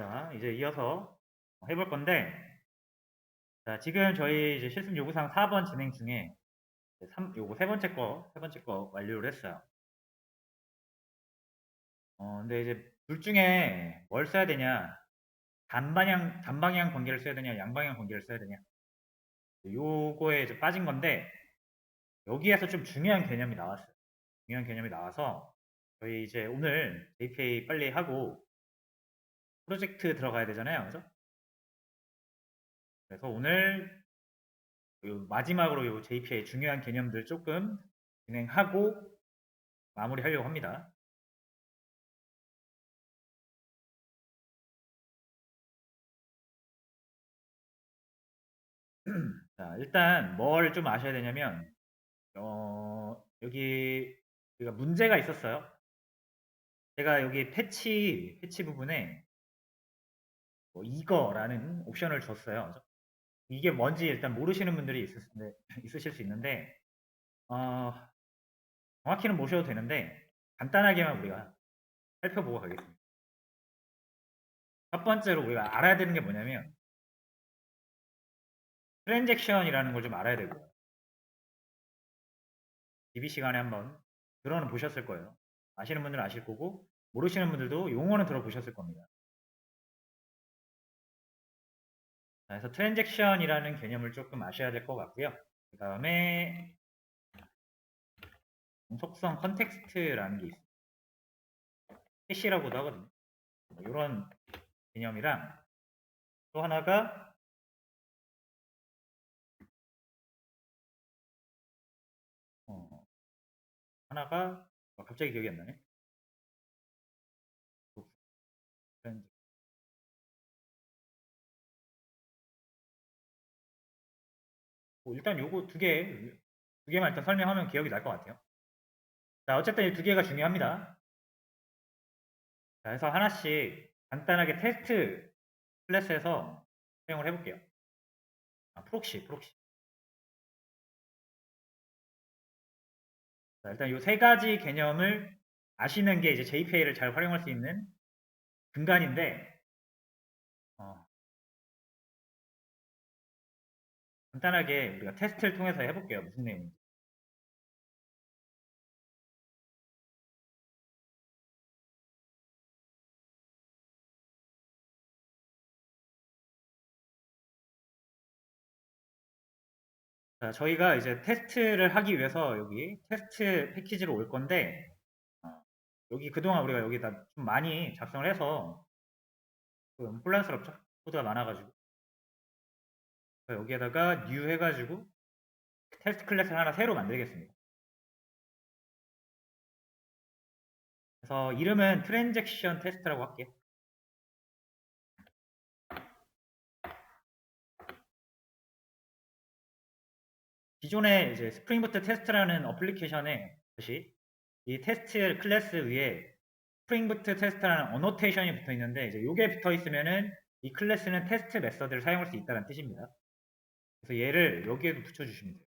자, 이제 이어서 해볼 건데, 자, 지금 저희 이제 실습 요구사항 4번 진행 중에 3, 요거 세 번째 거, 세 번째 거 완료를 했어요. 어, 근데 이제 둘 중에 뭘 써야 되냐, 단방향, 단방향 관계를 써야 되냐, 양방향 관계를 써야 되냐. 요거에 이제 빠진 건데, 여기에서 좀 중요한 개념이 나왔어요. 중요한 개념이 나와서, 저희 이제 오늘 JPA 빨리 하고, 프로젝트 들어가야 되잖아요. 그죠? 그래서 오늘 요 마지막으로 요 JPA 중요한 개념들 조금 진행하고 마무리하려고 합니다. 자, 일단 뭘 좀 아셔야 되냐면 어, 여기 문제가 있었어요. 제가 여기 패치 패치 부분에 뭐 이거라는 옵션을 줬어요. 이게 뭔지 일단 모르시는 분들이 있을, 수- 있으실 수 있는데 어, 정확히는 모셔도 되는데 간단하게만 우리가 살펴보고 가겠습니다. 첫 번째로 우리가 알아야 되는 게 뭐냐면 트랜잭션이라는 걸 좀 알아야 되고요. DB 시간에 한번 들어는 보셨을 거예요. 아시는 분들은 아실 거고 모르시는 분들도 용어는 들어보셨을 겁니다. 그래서 트랜잭션이라는 개념을 조금 아셔야 될 것 같고요. 그 다음에 속성 컨텍스트라는 게 있어요. 캐시라고도 하거든요. 이런 개념이랑 또 하나가 어, 하나가 어, 갑자기 기억이 안 나네. 뭐 일단 요거 두 개, 두 개만 일단 설명하면 기억이 날 것 같아요. 자, 어쨌든 이 두 개가 중요합니다. 자, 그래서 하나씩 간단하게 테스트 클래스에서 사용을 해볼게요. 아, 프록시, 프록시. 자, 일단 이 세 가지 개념을 아시는 게 이제 JPA를 잘 활용할 수 있는 근간인데, 어, 간단하게 우리가 테스트를 통해서 해볼게요. 무슨 내용인지. 자, 저희가 이제 테스트를 하기 위해서 여기 테스트 패키지로 올 건데, 어, 여기 그동안 우리가 여기다 좀 많이 작성을 해서 좀 혼란스럽죠? 코드가 많아가지고. 그래서 여기에다가 new 해가지고 테스트 클래스를 하나 새로 만들겠습니다. 그래서 이름은 트랜잭션 테스트라고 할게요. 기존에 이제 스프링부트 테스트라는 어플리케이션에 다시 이 테스트 클래스 위에 스프링부트 테스트라는 어노테이션이 붙어 있는데 이제 이게 붙어 있으면은 이 클래스는 테스트 메서드를 사용할 수 있다는 뜻입니다. 그래서 얘를 여기에도 붙여주시면 돼요.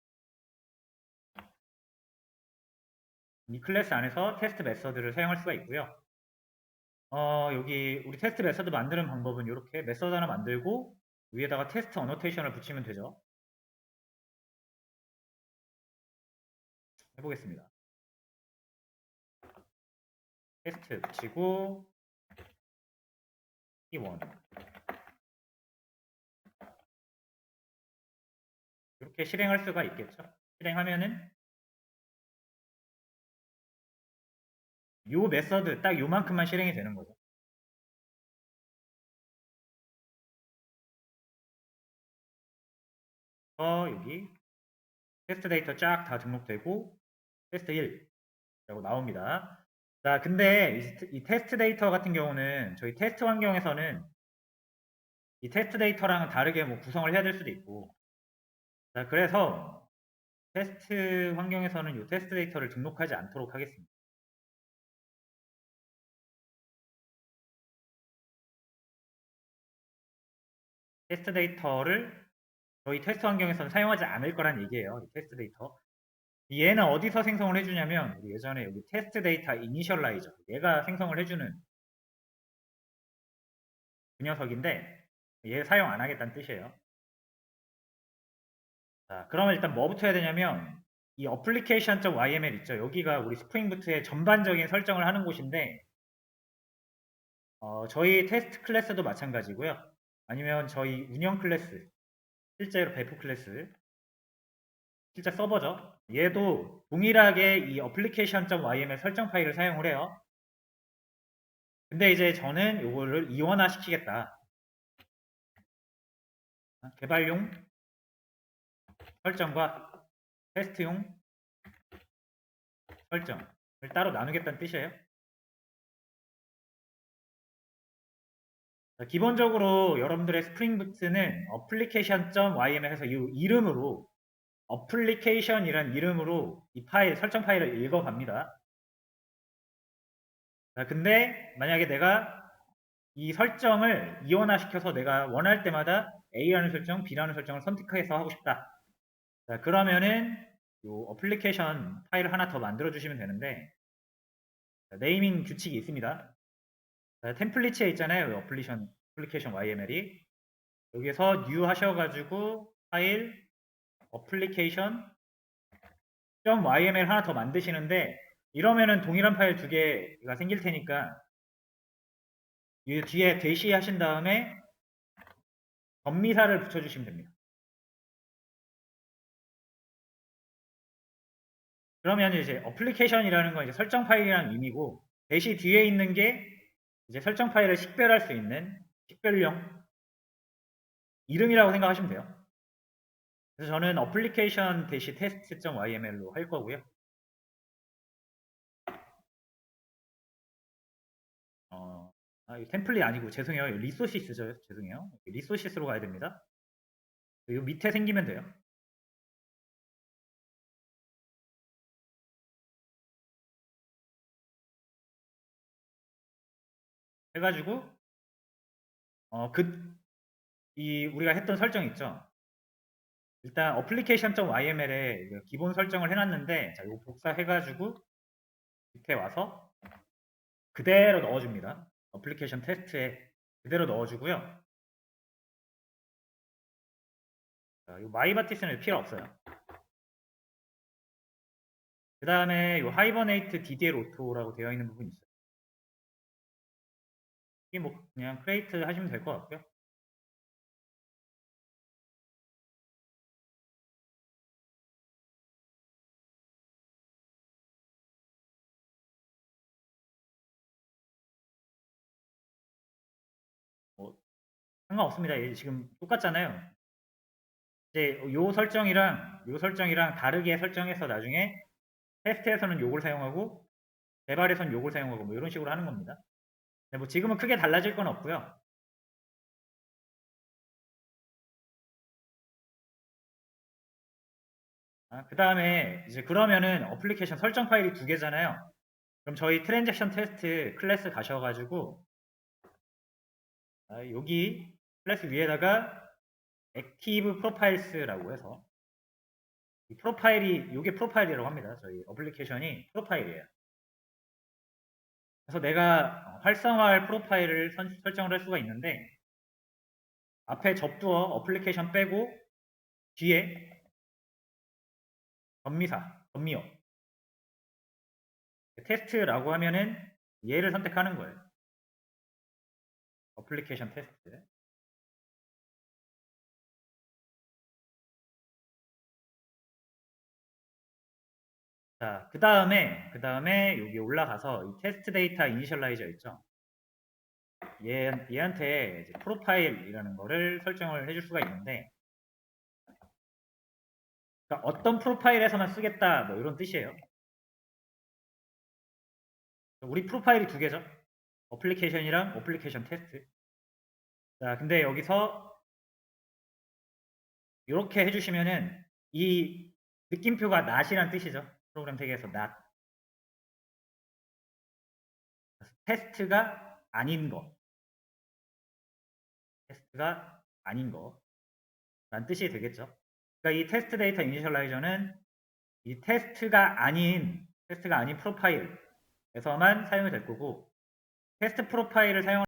이 클래스 안에서 테스트 메서드를 사용할 수가 있고요. 어, 여기 우리 테스트 메서드 만드는 방법은 이렇게 메서드 하나 만들고 위에다가 테스트 어노테이션을 붙이면 되죠. 해보겠습니다. 테스트 붙이고 T1 이렇게 실행할 수가 있겠죠. 실행하면은 요 메서드 딱 요만큼만 실행이 되는 거죠. 어, 여기 테스트 데이터 쫙 다 등록되고 테스트 1이라고 나옵니다. 자, 근데 이, 이 테스트 데이터 같은 경우는 저희 테스트 환경에서는 이 테스트 데이터랑은 다르게 뭐 구성을 해야 될 수도 있고 자, 그래서 테스트 환경에서는 이 테스트 데이터를 등록하지 않도록 하겠습니다. 테스트 데이터를 저희 테스트 환경에서는 사용하지 않을 거란 얘기예요. 이 테스트 데이터. 얘는 어디서 생성을 해주냐면 우리 예전에 여기 테스트 데이터 이니셜라이저 얘가 생성을 해주는 그 녀석인데 얘 사용 안 하겠다는 뜻이에요. 자, 그러면 일단 뭐부터 해야 되냐면 이 application.yml 있죠. 여기가 우리 스프링부트의 전반적인 설정을 하는 곳인데 어, 저희 테스트 클래스도 마찬가지고요. 아니면 저희 운영 클래스, 실제로 배포 클래스, 실제 서버죠. 얘도 동일하게 이 application.yml 설정 파일을 사용을 해요. 근데 이제 저는 이거를 이원화 시키겠다. 개발용 설정과 테스트용 설정을 따로 나누겠다는 뜻이에요. 자, 기본적으로 여러분들의 스프링부트는 application.yml에서 이 이름으로 application이란 이름으로 이 파일 설정 파일을 읽어갑니다. 자, 근데 만약에 내가 이 설정을 이원화시켜서 내가 원할 때마다 A라는 설정, B라는 설정을 선택해서 하고 싶다. 자, 그러면은 요 어플리케이션 파일을 하나 더 만들어 주시면 되는데 자, 네이밍 규칙이 있습니다. 자, 템플릿에 있잖아요. 어플리케이션, 어플리케이션 YML이 여기서 new 하셔가지고 파일 어플리케이션 .yml 하나 더 만드시는데 이러면은 동일한 파일 두 개가 생길 테니까 이 뒤에 대시 하신 다음에 전미사를 붙여주시면 됩니다. 그러면 이제 어플리케이션이라는 건 이제 설정 파일이라는 의미고 대시 뒤에 있는 게 이제 설정 파일을 식별할 수 있는 식별령 이름이라고 생각하시면 돼요. 그래서 저는 어플리케이션 대시 테스트.yml로 할 거고요. 어, 아, 이 템플릿 아니고 죄송해요. 리소시스죠. 죄송해요. 리소시스로 가야 됩니다. 이 밑에 생기면 돼요. 해가지고 어, 그, 이 우리가 했던 설정 있죠. 일단 application.yml에 기본 설정을 해놨는데 자, 이거 복사해가지고 밑에 와서 그대로 넣어줍니다. 어플리케이션 테스트에 그대로 넣어주고요. 자, 이 마이바티스는 필요 없어요. 그 다음에 이 하이버네이트 DDL 오토라고 되어 있는 부분이 있어요. 뭐 그냥 크레이트 하시면 될 것 같고요. 뭐 상관없습니다. 얘 지금 똑같잖아요. 이제 요 설정이랑 요 설정이랑 다르게 설정해서 나중에 테스트에서는 요걸 사용하고 개발에서는 요걸 사용하고 뭐 이런 식으로 하는 겁니다. 네, 뭐 지금은 크게 달라질 건 없고요. 아, 그 다음에 이제 그러면은 어플리케이션 설정 파일이 두 개잖아요. 그럼 저희 트랜잭션 테스트 클래스 가셔가지고 아, 여기 클래스 위에다가 액티브 프로파일스라고 해서 이 프로파일이 이게 프로파일이라고 합니다. 저희 어플리케이션이 프로파일이에요. 그래서 내가 활성화할 프로파일을 선, 설정을 할 수가 있는데 앞에 접두어 어플리케이션 빼고 뒤에 전미사, 전미어 테스트라고 하면은 얘를 선택하는 거예요. 어플리케이션 테스트. 자, 그 다음에, 그 다음에 여기 올라가서 이 테스트 데이터 이니셜라이저 있죠? 얘, 얘한테 이제 프로파일이라는 거를 설정을 해줄 수가 있는데, 그러니까 어떤 프로파일에서만 쓰겠다, 뭐 이런 뜻이에요. 우리 프로파일이 두 개죠. 어플리케이션이랑 어플리케이션 테스트. 자, 근데 여기서 이렇게 해주시면은 이 느낌표가 not이란 뜻이죠. 프로그램 태그에서 not. 테스트가 아닌 거. 테스트가 아닌 거. 라는 뜻이 되겠죠. 그러니까 이 테스트 데이터 이니셜라이저는 이 테스트가 아닌, 테스트가 아닌 프로파일에서만 사용이 될 거고, 테스트 프로파일을 사용